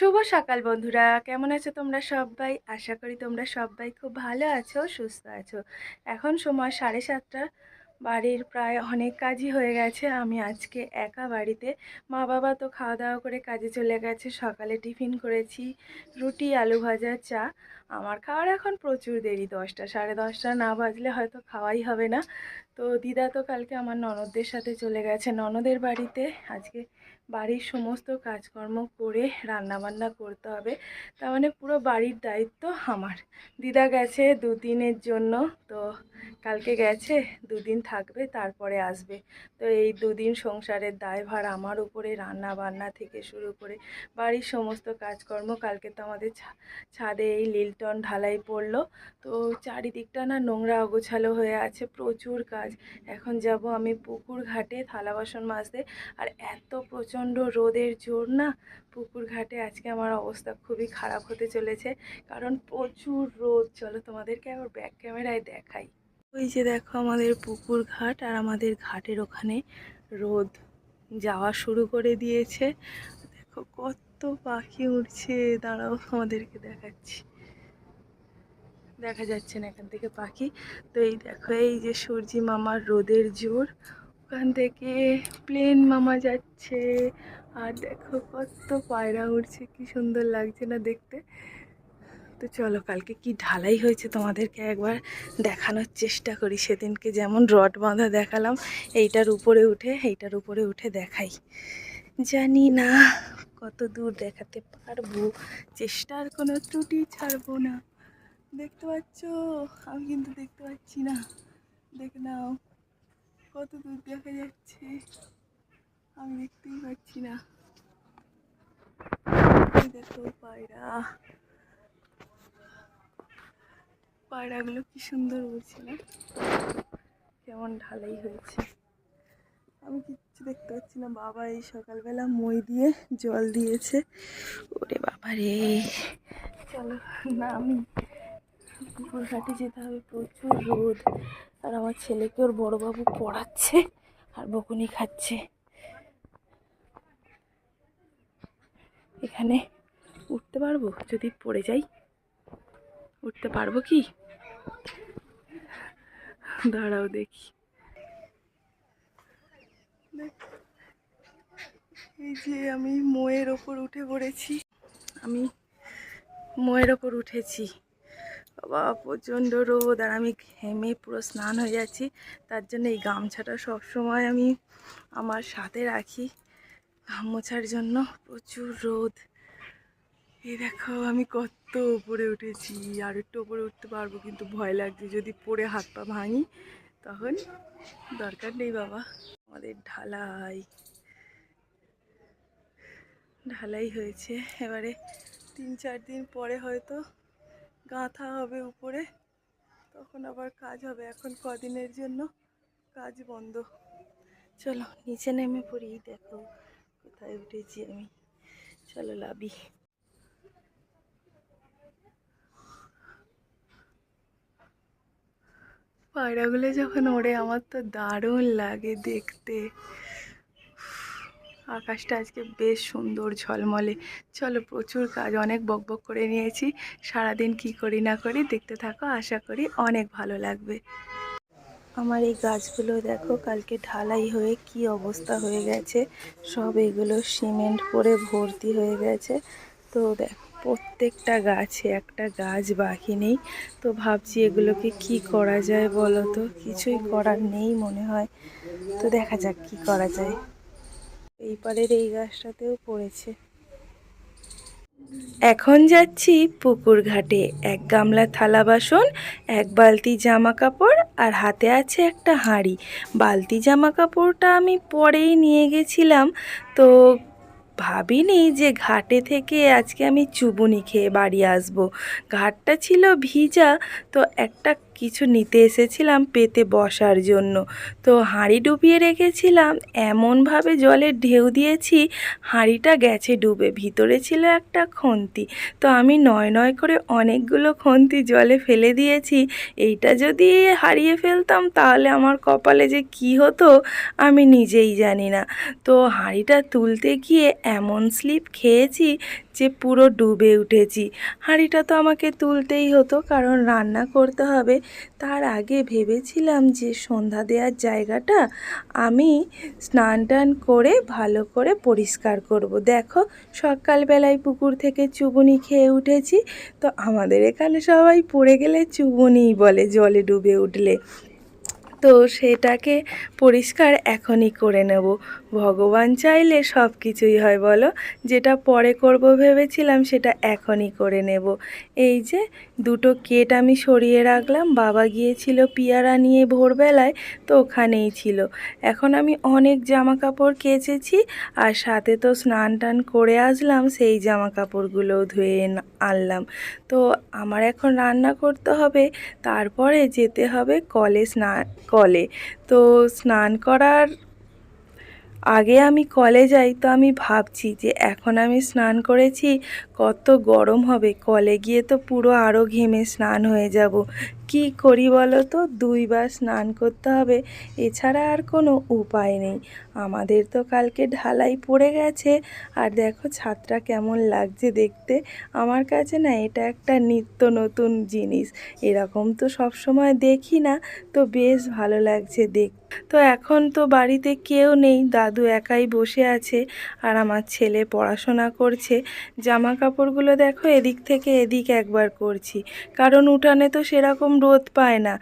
শুভ সকাল বন্ধুরা। কেমন আছো তোমরা সবাই? আশা করি তোমরা সবাই খুব ভালো আছো, সুস্থ আছো। এখন সময় সাড়ে সাতটা। বাড়ির প্রায় অনেক কাজই হয়ে গেছে। আমি আজকে একা বাড়িতে। মা বাবা তো খাওয়া দাওয়া করে কাজে চলে গেছে। সকালে টিফিন করেছি। রুটি, আলু ভাজা, চা। আমার খাওয়ার এখন প্রচুর দেরি, দশটা, সাড়ে দশটা না বাজলে হয়তো খাওয়াই হবে না। তো দিদা তো কালকে আমার ননদদের সাথে চলে গেছে। ননদের বাড়িতে আজকে বাড়ির সমস্ত কাজকর্ম করে রান্নাবান্না করতে হবে। তার মানে পুরো বাড়ির দায়িত্ব আমার। দিদা গেছে দুদিনের জন্য, তো কালকে গেছে, দুদিন থাকবে, তারপরে আসবে। তো এই দুদিন সংসারের দায়ভার আমার উপরে রান্না বান্না থেকে শুরু করে বাড়ির সমস্ত কাজকর্ম কালকে তো আমাদের ছাদে এই লিলটন ঢালাই পড়ল। তো চারিদিকটা না নোংরা অগোছালো হয়ে আছে, প্রচুর কাজ। এখন যাব আমি পুকুর ঘাটে থালা বাসন মাজতে। আর এত প্রচণ্ড রোদের জোর না, পুকুর ঘাটে আজকে আমার অবস্থা খুবই খারাপ হতে চলেছে। কারণ প্রচুর রোদ। চলো তোমাদেরকে আবার ব্যাক ক্যামেরায় দেখাই। ওই যে দেখো আমাদের পুকুর ঘাট আর আমাদের ঘাটের ওখানে রোদ। যাওয়া শুরু করে দিয়েছে। দেখো কত পাখি উড়ছে। দাঁড়াও আমাদেরকে দেখাচ্ছি। দেখা যাচ্ছে না এখান থেকে পাখি। তো এই দেখো, এই যে সূর্যি মামার রোদের জোর, ওখান থেকে প্লেন মামা যাচ্ছে। আর দেখো কত পায়রা উড়ছে, কি সুন্দর লাগছে না দেখতে। তো চলো, কালকে কি ঢালাই হয়েছে তোমাদেরকে একবার দেখানোর চেষ্টা করি। সেদিনকে যেমন রড বাঁধা দেখালাম, এইটার উপরে উঠে, এইটার উপরে উঠে দেখাই। জানি না, কত দূর দেখাতে পারব। চেষ্টার কোনো ত্রুটি ছাড়বো না। দেখতে পাচ্ছ? আমি কিন্তু দেখতে পাচ্ছি না। দেখে নাও, কত দূর দেখা যাচ্ছে। আমি দেখতেই পাচ্ছি না। দেখো পায়রা। পায়রাগুলো কি সুন্দর উড়ছে না? কেমন ঢালাই হয়েছে। আমি কিচ্ছু দেখতে পাচ্ছি না। বাবা এই সকালবেলা মই দিয়ে জল দিয়েছে। ওরে বাবা রে চলো, না, আমি পুকুর ঘাটে যেতে হবে প্রচুর রোদ। আর আমার ছেলেকে ওর বড়বাবু পড়াচ্ছে আর বকুনি খাচ্ছে। এখানে উঠতে পারব? যদি পড়ে যাই? উঠতে পারব কি? দাঁড়াও দেখ, এই যে আমি মোয়ের ওপর উঠে পড়েছি। আমি মোয়ের ওপর উঠেছি। বাবা, প্রচণ্ড রোদ আর আমি ঘেমে পুরো স্নান হয়ে যাচ্ছি। তার জন্য এই গামছাটা সবসময় আমি আমার সাথে রাখি ঘাম মোছার জন্য। প্রচুর রোদ। এই দেখো, আমি কত উপরে উঠেছি। আর একটু উপরে উঠতে পারব, কিন্তু ভয় লাগছে। যদি পড়ে হাত পা ভাঙি, তখন দরকার নেই বাবা। আমাদের ঢালাই। ঢালাই হয়েছে। এবারে তিন, চার দিন পরে হয়তো গাঁথা হবে উপরে, তখন আবার কাজ হবে। এখন কদিনের জন্য কাজ বন্ধ। চলো, নিচে নেমে পড়ি। দেখো, কোথায় উঠেছি আমি। চলো, লাবি। পায়রাগুলো যখন ওড়ে, আমার তো দারুণ লাগে দেখতে। আকাশটা আজকে বেশ সুন্দর ঝলমলে। চলো প্রচুর কাজ অনেক বকবক করে নিয়েছি। সারাদিন কি করি না করি দেখতে থাকো, আশা করি অনেক ভালো লাগবে। আমার এই গাছগুলো দেখো, কালকে ঢালাই হয়ে কি অবস্থা হয়ে গেছে। সব এগুলো সিমেন্ট করে ভর্তি হয়ে গেছে। তো দেখ, প্রত্যেকটা গাছে একটা গাছ বাকি নেই। তো ভাবছি এগুলোকে কি করা যায় বলো তো? কিছুই করার নেই মনে হয়। তো দেখা যাক কি করা যায়। এই পারের এই গাছটাতেও পড়েছে। এখন যাচ্ছি পুকুর ঘাটে। এক গামলা থালা বাসন, এক বালতি জামা কাপড় আর হাতে আছে একটা হাঁড়ি। বালতি জামা কাপড়টা আমি পরেই নিয়ে গেছিলাম। তো ভাবিনি যে ঘাটে থেকে আজকে আমি চুবুনি খেয়ে বাড়ি আসব। ঘাটটা ছিল ভিজা, তো একটা কিছু নিতে এসেছিলাম পেতে বসার জন্য। তো হাঁড়ি ডুবিয়ে রেখেছিলাম, এমনভাবে জলের ঢেউ দিয়েছি, হাঁড়িটা গেছে ডুবে, ভিতরে ছিল একটা খন্তি। তো আমি নয় নয় করে অনেকগুলো খন্তি জলে ফেলে দিয়েছি, এইটা যদি হারিয়ে ফেলতাম তাহলে আমার কপালে যে কি হতো আমি নিজেই জানি না। তো হাঁড়িটা তুলতে গিয়ে এমন স্লিপ খেয়েছি যে পুরো ডুবে উঠেছি। হাঁড়িটা তো আমাকে তুলতেই হতো, কারণ রান্না করতে হবে। তার আগে ভেবেছিলাম যে সন্ধ্যা দেওয়ার জায়গাটা আমি স্নান টান করে ভালো করে পরিষ্কার করব। দেখো, সকালবেলায় পুকুর থেকে চুবুনি খেয়ে উঠেছি। তো আমাদের এখানে সবাই পড়ে গেলে চুবুনিই বলে জলে ডুবে উঠলে। তো সেটাকে পরিষ্কার এখনই করে নেব। ভগবান চাইলে সব কিছুই হয়, বলো? যেটা পরে করব ভেবেছিলাম সেটা এখনই করে নেব। এই যে, দুটো কেট আমি সরিয়ে রাখলাম, বাবা গিয়েছিল পিয়ারা নিয়ে ভোরবেলায়, তো ওখানেই ছিল। এখন আমি অনেক জামা কাপড় কেচেছি, আর সাথে তো স্নান টান করে আসলাম, সেই জামা কাপড়গুলোও ধুয়ে আনলাম। তো আমার এখন রান্না করতে হবে, তারপরে যেতে হবে কলে স্নান কলে। তো স্নান করার আগে আমি কলে যাই, তো আমি ভাবছি যে এখন আমি স্নান করেছি, কত গরম হবে। কলে গিয়ে তো পুরো আরও ঘেমে স্নান হয়ে যাব। কি করি বলো তো? দুইবার স্নান করতে হবে, এছাড়া আর কোনো উপায় নেই। আমাদের তো কালকে ঢালাই পড়ে গেছে, আর দেখো ছাদটা কেমন লাগছে দেখতে। আমার কাছে না এটা একটা নিত্য নতুন জিনিস, এরকম তো সব সময় দেখি না, তো বেশ ভালো লাগছে দেখ। তো এখন তো বাড়িতে কেউ নেই, দাদু একাই বসে আছে, আর আমার ছেলে পড়াশোনা করছে। জামা কাপড়গুলো দেখো এদিক থেকে এদিক একবার করছি, কারণ উঠানে তো সেরকম রোদ পায় না।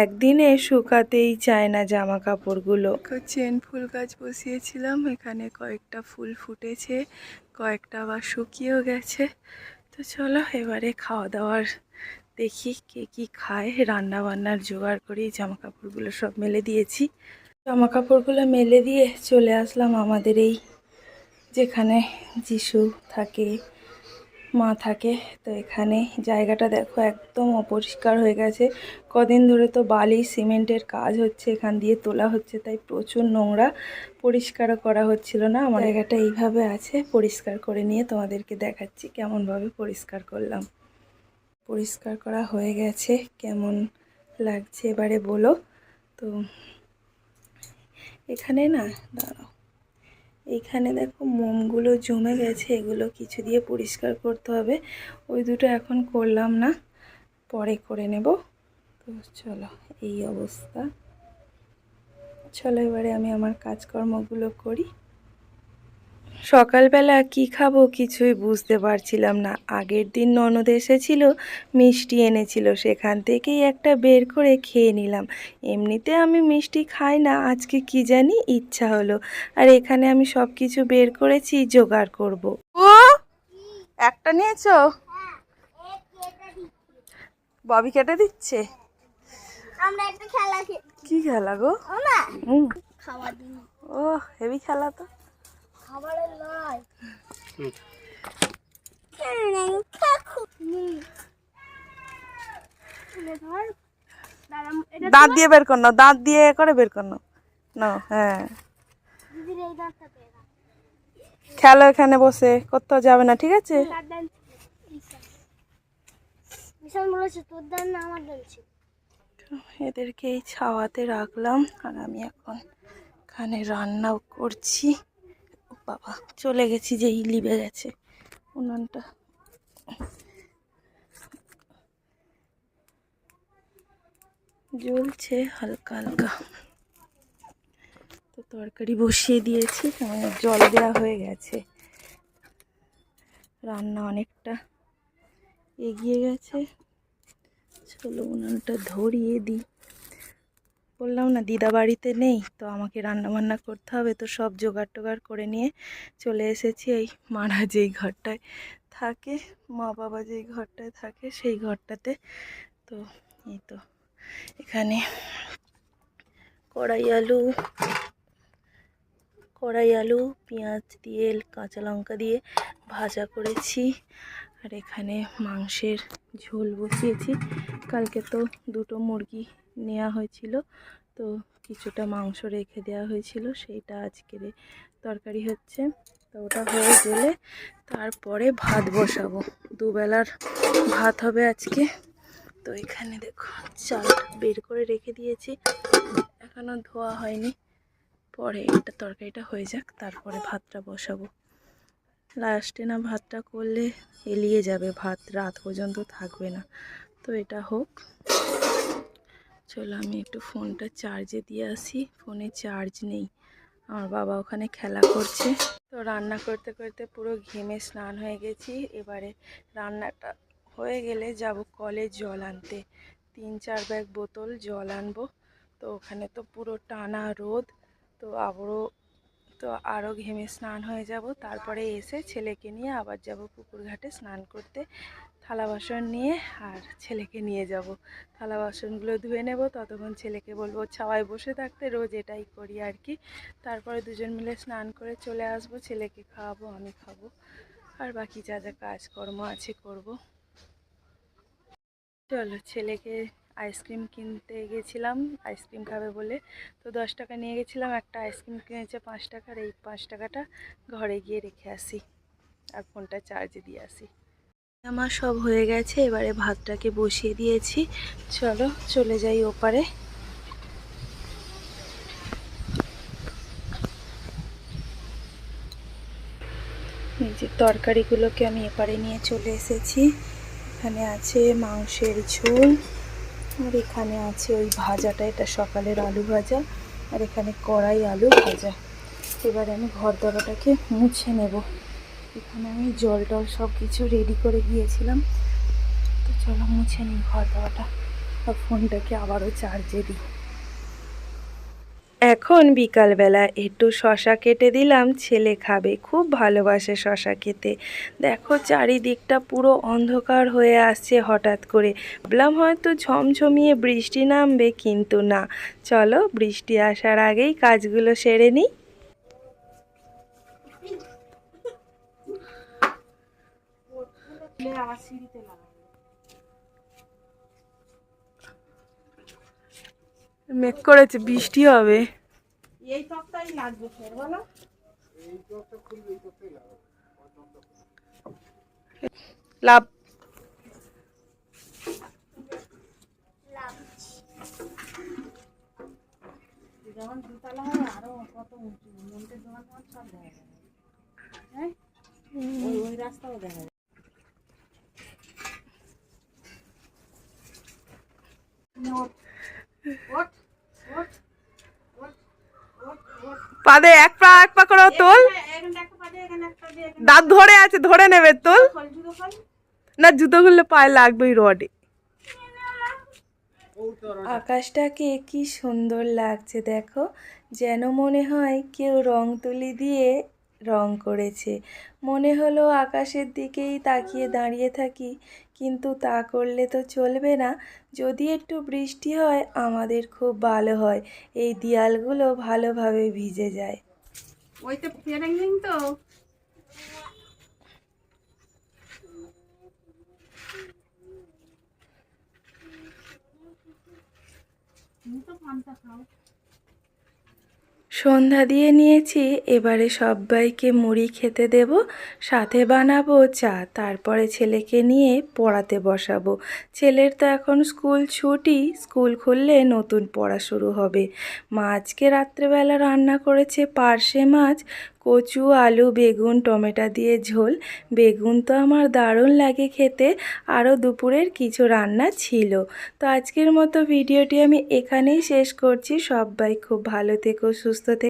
একদিনে শুকাতেই চায় না জামা কাপড়গুলো চেন ফুল গাছ বসিয়েছিলাম, এখানে কয়েকটা ফুল ফুটেছে, কয়েকটা আবার শুকিয়েও গেছে। তো চলো এবারে খাওয়া দাওয়ার দেখি কে কি খায়। রান্না বান্নার জোগাড় করি জামা কাপড়গুলো সব মেলে দিয়েছি। জামা কাপড়গুলো মেলে দিয়ে চলে আসলাম আমাদের এই যেখানে যিশু থাকে। মা থাকে। তো এখানে জায়গাটা দেখো একদম অপরিষ্কার হয়ে গেছে। কদিন ধরে তো বালি, সিমেন্টের কাজ হচ্ছে, এখান দিয়ে তোলা হচ্ছে, তাই প্রচুর নোংরা পরিষ্কার করা হচ্ছিল না। আমার জায়গাটা এইভাবে আছে, পরিষ্কার করে নিয়ে তোমাদেরকে দেখাচ্ছি কেমনভাবে পরিষ্কার করলাম। পরিষ্কার করা হয়ে গেছে, কেমন লাগছে এবারে বলো। তো এখানে না, দাঁড়াও। এইখানে দেখো মোমগুলো জমে গেছে, এগুলো কিছু দিয়ে পরিষ্কার করতে হবে। ওই দুটো এখন করলাম না, পরে করে নেব। তো চলো, এই অবস্থা। চলো এবারে আমি আমার কাজকর্মগুলো করি। সকালবেলা কি খাব কিছুই বুঝতে পারছিলাম না। আগের দিন ননদ এসেছিল মিষ্টি এনেছিল সেখান থেকেই একটা বের করে খেয়ে নিলাম। এমনিতে আমি মিষ্টি খাই না আজকে কি জানি ইচ্ছা হলো। আর এখানে আমি সব কিছু বের করেছি জোগাড় করব। ও একটা নিয়েছো? ববি কেটে দিচ্ছে? আমরা খেলা কি খেলা গো? ও হেভি খেলা তো। খাবারের দাঁত দিয়ে বের কর নাও দাঁত দিয়ে এ করে বের কর নাও নাও হ্যাঁ। খেলো এখানে বসে কোথাও যাবে না ঠিক আছে? না এদেরকে এই ছাওয়াতে রাখলাম আর আমি এখন এখানে রান্নাও করছি। বাবা, চলে গেছি যেই লিবে গেছে, উনানটা। জ্বলছে হালকা হালকা। তো তরকারি বসিয়ে দিয়েছি আমার জল দেওয়া হয়ে গেছে। রান্না অনেকটা এগিয়ে গেছে। চলো উনানটা ধরিয়ে দিই। বললাম, না, দিদা বাড়িতে নেই, তো আমাকে রান্না বান্না করতে হবে, তো সব জোগাড় টোগাড় করে নিয়ে চলে এসেছি এই মারা যেই ঘরটায় থাকে, মা বাবা যেই ঘরটায় থাকে সেই ঘরটাতে। তো এই তো এখানে কড়াই আলু কড়াই আলু, পেঁয়াজ দিয়ে, কাঁচা লঙ্কা দিয়ে ভাজা করেছি। আর এখানে মাংসের ঝোল বসিয়েছি। কালকে তো দুটো মুরগি নেওয়া হয়েছিল, তো কিছুটা মাংস রেখে দেওয়া হয়েছিল, সেইটা আজকের তরকারি হচ্ছে। তো ওটা হয়ে গেলে তারপরে ভাত বসাবো। দুবেলার ভাত হবে আজকে। তো এখানে দেখো, চাল বের করে রেখে দিয়েছি। এখনও ধোয়া হয়নি। পরে এটা তরকারিটা হয়ে যাক, তারপরে ভাতটা বসাবো। লাস্টে না ভাতটা করলে এলিয়ে যাবে ভাত, রাত পর্যন্ত থাকবে না। তো এটা হোক। চলো আমি একটু ফোনটা চার্জে দিয়ে আসি। ফোনে চার্জ নেই। আমার বাবা ওখানে খেলা করছে। তো রান্না করতে করতে পুরো ঘেমে স্নান হয়ে গেছি। এবারে রান্নাটা হয়ে গেলে যাব কলে জল আনতে। তিন চার ব্যাগ বোতল জল আনব। তো ওখানে তো পুরো টানা রোদ। তো আবারও তো আরও ঘেমে স্নান হয়ে যাব। তারপরে এসে ছেলেকে নিয়ে আবার যাব পুকুর ঘাটে স্নান করতে। থালা বাসন নিয়ে আর ছেলেকে নিয়ে যাব। থালা বাসনগুলো ধুয়ে নেব। ততক্ষণ ছেলেকে বলব, ছাওয়ায় বসে থাকতে রোজ এটাই করি আর কি তারপরে দুজন মিলে স্নান করে চলে আসব। ছেলেকে খাওয়াবো, আমি খাব। আর বাকি যা যা কাজকর্ম আছে করব। চলো, ছেলেকে আইসক্রিম কিনতে গেছিলাম, আইসক্রিম খাবে বলে। তো দশ টাকা নিয়ে গেছিলাম, একটা আইসক্রিম কিনেছে পাঁচ টাকার, এই পাঁচ টাকাটা ঘরে গিয়ে রেখে আসি আর ফোনটা চার্জে দিয়ে আসি। আমার সব হয়ে গেছে, এবারে ভাতটাকে বসিয়ে দিয়েছি। চলো, চলে যাই ওপারে। যে তরকারিগুলোকে আমি এপারে নিয়ে চলে এসেছি। এখানে আছে মাংসের ঝোল আর এখানে আছে ওই ভাজাটা, এটা সকালের আলু ভাজা, আর এখানে কড়াই আলু ভাজা। এবারে আমি ঘর দরাটাকে মুছে নেব। এখানে আমি জল টল সব কিছু রেডি করে গিয়েছিলাম। তো চলো মুছে নিই ঘর দরাটা আর ফোনটাকে আবারও চার্জে দিই। এখন বিকালবেলা একটু শশা কেটে দিলাম, ছেলে খাবে, খুব ভালোবাসে শশা খেতে। দেখো চারিদিকটা পুরো অন্ধকার হয়ে আসছে হঠাৎ করে। ভাবলাম হয়তো ঝমঝমিয়ে বৃষ্টি নামবে, কিন্তু না। চলো বৃষ্টি আসার আগেই কাজগুলো সেরে নিই। মেঘ করেছে বৃষ্টি হবে। এই টকটাই লাগবে ফের বলো। লাভ। যখন দুতলা হয় আরও কত উঁচু। মন্দির দোকান সব দেখা যাবে হ্যাঁ? ওই ওই রাস্তাও দেখা যাবে ওঠ পাদে এক পা এক পা করে তোল। দাঁত ধরে আছে ধরে নেবে তোল। না জুতো খুললে পায়ে লাগবে রডে আকাশটাকে কি সুন্দর লাগছে দেখো। যেন মনে হয় কেউ রং তুলি দিয়ে রং করেছে। মনে হলো আকাশের দিকেই তাকিয়ে দাঁড়িয়ে থাকি। কিন্তু তা করলে তো চলবে না। যদি একটু বৃষ্টি হয়, আমাদের খুব ভালো হয়। এই দেয়ালগুলো ভালোভাবে ভিজে যায়। ওই তো তো। তো খাও। সন্ধ্যা দিয়ে নিয়েছি, এবারে সবাইকে মুড়ি খেতে দেব, সাথে বানাবো চা, তারপরে ছেলেকে নিয়ে পড়াতে বসাবো। ছেলের তো এখন স্কুল ছুটি, স্কুল খুললে নতুন পড়া শুরু হবে। মা আজকে রাত্রেবেলা রান্না করেছে পার্শে মাছ কচু, আলু, বেগুন, টমেটো দিয়ে ঝোল। বেগুন তো আমার দারুণ লাগে খেতে। আরও দুপুরের কিছু রান্না ছিল। তো আজকের মতো ভিডিওটি আমি এখানেই শেষ করছি। সবাই খুব ভালো থেকো, সুস্থ থেকো।